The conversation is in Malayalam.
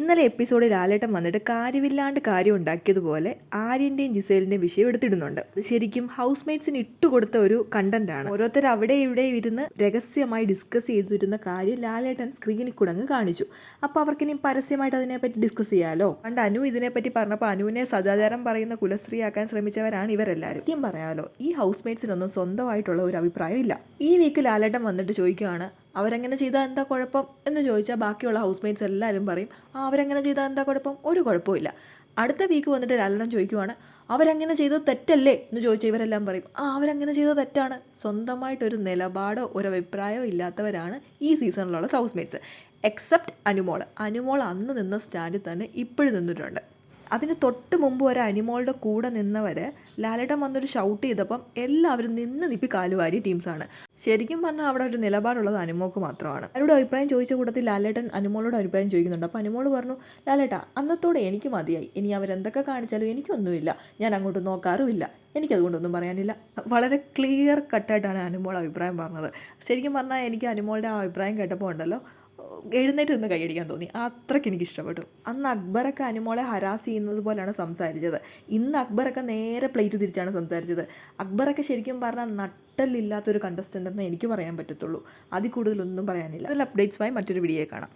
ഇന്നലെ എപ്പിസോഡിൽ ലാലേട്ടൻ വന്നിട്ട് കാര്യമില്ലാണ്ട് കാര്യം ഉണ്ടാക്കിയതുപോലെ ആര്യന്റെയും ജിസേലിന്റെയും വിഷയം എടുത്തിടുന്നുണ്ട്. ശരിക്കും ഹൗസ് മേറ്റ്സിന് ഇട്ടുകൊടുത്ത ഒരു കണ്ടന്റാണ് ഓരോരുത്തർ അവിടെ ഇവിടെ ഇരുന്ന് രഹസ്യമായി ഡിസ്കസ് ചെയ്തിരുന്ന കാര്യം ലാലേട്ടൻ സ്ക്രീനിൽ കുടങ്ങ് കാണിച്ചു. അപ്പോൾ അവർക്കിനി പരസ്യമായിട്ട് അതിനെപ്പറ്റി ഡിസ്കസ് ചെയ്യാലോ? പണ്ട് അനു ഇതിനെപ്പറ്റി പറഞ്ഞപ്പോൾ അനുവിനെ സദാചാരം പറയുന്ന കുലശ്രീയാക്കാൻ ശ്രമിച്ചവരാണ് ഇവരെല്ലാവരും സത്യം പറയാലോ ഈ ഹൗസ് മേറ്റ്സിനൊന്നും സ്വന്തമായിട്ടുള്ള ഒരു അഭിപ്രായം ഇല്ല. ഈ വീക്ക് ലാലേട്ടൻ വന്നിട്ട് ചോദിക്കുകയാണ് അവരെങ്ങനെ ചെയ്താൽ എന്താ കുഴപ്പം എന്ന് ചോദിച്ചാൽ ബാക്കിയുള്ള ഹൗസ് മെയ്റ്റ്സ് എല്ലാവരും പറയും ആ അവരെങ്ങനെ ചെയ്താൽ എന്താ കുഴപ്പം? ഒരു കുഴപ്പമില്ല അടുത്ത വീക്ക് വന്നിട്ട് ലാലടൻ ചോദിക്കുവാണ് അവരങ്ങനെ ചെയ്തത് തെറ്റല്ലേ? എന്ന് ചോദിച്ചാൽ ഇവരെല്ലാം പറയും ആ അവരങ്ങനെ ചെയ്തത് തെറ്റാണ്. സ്വന്തമായിട്ടൊരു നിലപാടോ ഒരു അഭിപ്രായമോ ഇല്ലാത്തവരാണ് ഈ സീസണിലുള്ള house mates except Anumol Anumol അന്ന് നിന്ന സ്റ്റാൻഡിൽ തന്നെ ഇപ്പോഴും നിന്നിട്ടുണ്ട്. അതിന് തൊട്ട് മുമ്പ് വരെ അനിമോളുടെ കൂടെ നിന്നവർ ലാലേട്ടൻ വന്നൊരു ഷൗട്ട് ചെയ്തപ്പം എല്ലാവരും നിന്ന് നിപ്പി കാലുവാരി ടീംസാണ് ശരിക്കും പറഞ്ഞാൽ അവിടെ ഒരു നിലപാടുള്ളത് അനുമോക്ക് മാത്രമാണ്. അവരുടെ അഭിപ്രായം ചോദിച്ച കൂട്ടത്തിൽ ലാലേട്ടൻ അനുമോളോട് അഭിപ്രായം ചോദിക്കുന്നുണ്ട്. അപ്പോൾ അനുമോൾ പറഞ്ഞു ലാലേട്ട അന്നത്തോടെ എനിക്ക് മതിയായി. ഇനി അവരെന്തൊക്കെ കാണിച്ചാലും എനിക്കൊന്നുമില്ല. ഞാൻ അങ്ങോട്ട് നോക്കാറുമില്ല. എനിക്കതുകൊണ്ടൊന്നും പറയാനില്ല. വളരെ ക്ലിയർ കട്ടായിട്ടാണ് അനുമോൾ അഭിപ്രായം പറഞ്ഞത്. ശരിക്കും പറഞ്ഞാൽ എനിക്ക് അനുമോളുടെ ആ അഭിപ്രായം കേട്ടപ്പോൾ ഉണ്ടല്ലോ എഴുന്നേറ്റ് നിന്ന് കൈയടിക്കാൻ തോന്നി. അത്രയ്ക്ക് എനിക്ക് ഇഷ്ടപ്പെട്ടു. അന്ന് അക്ബറൊക്കെ അനുമോളെ ഹരാസ് ചെയ്യുന്നത് പോലെയാണ് സംസാരിച്ചത്. ഇന്ന് അക്ബറൊക്കെ നേരെ പ്ലേറ്റ് തിരിച്ചാണ് സംസാരിച്ചത്. അക്ബറൊക്കെ ശരിക്കും പറഞ്ഞാൽ നട്ടലില്ലാത്തൊരു കണ്ടസ്റ്റന്റ് എന്ന് എനിക്ക് പറയാൻ പറ്റത്തുള്ളൂ. അതിൽ കൂടുതലൊന്നും പറയാനില്ല. അതിൽ അപ്ഡേറ്റ്സുമായി മറ്റൊരു വീഡിയോ കാണാം.